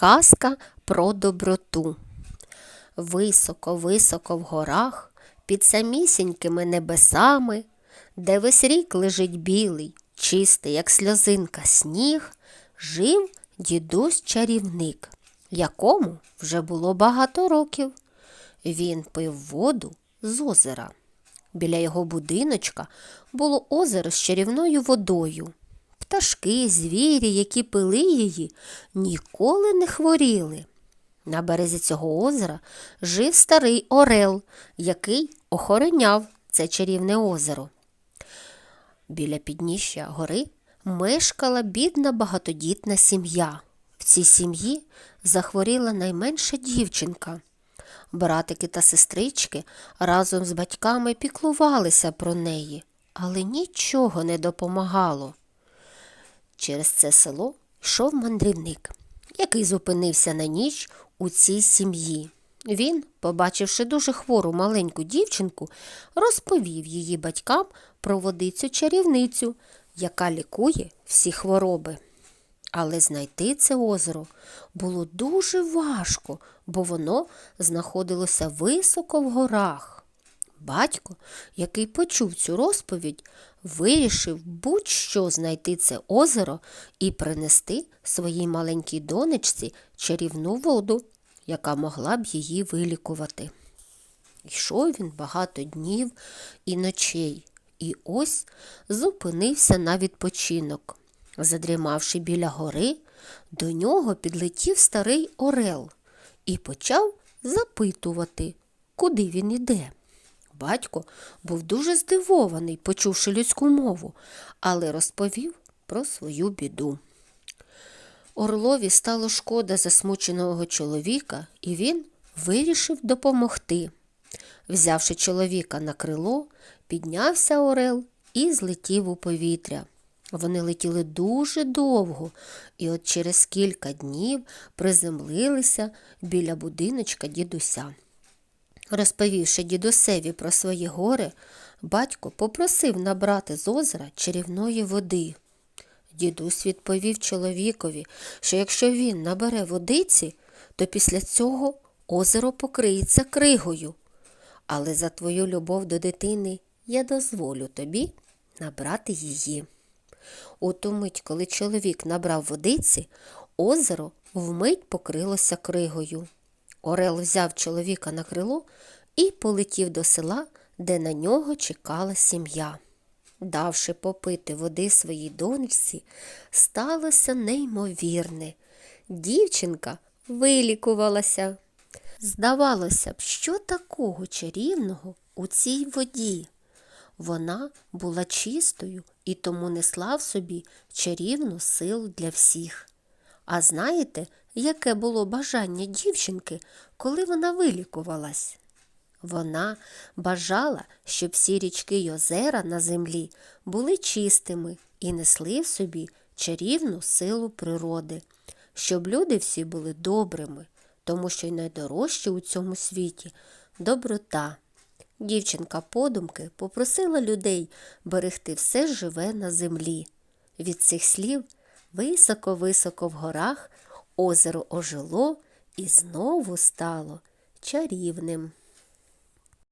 Казка про доброту. Високо-високо в горах, під самісінькими небесами, де весь рік лежить білий, чистий, як сльозинка, сніг, жив дідусь чарівник, якому вже було багато років. Він пив воду з озера. Біля його будиночка було озеро з чарівною водою. Пташки, звірі, які пили її, ніколи не хворіли. На березі цього озера жив старий Орел, який охороняв це чарівне озеро. Біля підніжжя гори мешкала бідна багатодітна сім'я. В цій сім'ї захворіла найменша дівчинка. Братики та сестрички разом з батьками піклувалися про неї, але нічого не допомагало. Через це село йшов мандрівник, який зупинився на ніч у цій сім'ї. Він, побачивши дуже хвору маленьку дівчинку, розповів її батькам про водицю чарівницю, яка лікує всі хвороби. Але знайти це озеро було дуже важко, бо воно знаходилося високо в горах. Батько, який почув цю розповідь, вирішив будь-що знайти це озеро і принести своїй маленькій донечці чарівну воду, яка могла б її вилікувати. Йшов він багато днів і ночей, і ось зупинився на відпочинок. Задрімавши біля гори, до нього підлетів старий Орел і почав запитувати, куди він іде. Батько був дуже здивований, почувши людську мову, але розповів про свою біду. Орлові стало шкода засмученого чоловіка, і він вирішив допомогти. Взявши чоловіка на крило, піднявся Орел і злетів у повітря. Вони летіли дуже довго, і от через кілька днів приземлилися біля будиночка дідуся. Розповівши дідусеві про свої гори, батько попросив набрати з озера чарівної води. Дідусь відповів чоловікові, що якщо він набере водиці, то після цього озеро покриється кригою. Але за твою любов до дитини я дозволю тобі набрати її. У ту мить, коли чоловік набрав водиці, озеро вмить покрилося кригою. Орел взяв чоловіка на крило і полетів до села, де на нього чекала сім'я. Давши попити води своїй донечці, сталося неймовірне. Дівчинка вилікувалася. Здавалося б, що такого чарівного у цій воді? Вона була чистою і тому несла в собі чарівну силу для всіх. А знаєте, яке було бажання дівчинки, коли вона вилікувалась? Вона бажала, щоб всі річки й озера на землі були чистими і несли в собі чарівну силу природи, щоб люди всі були добрими, тому що й найдорожче у цьому світі доброта. Дівчинка подумки попросила людей берегти все живе на землі. Від цих слів високо-високо в горах озеро ожило і знову стало чарівним.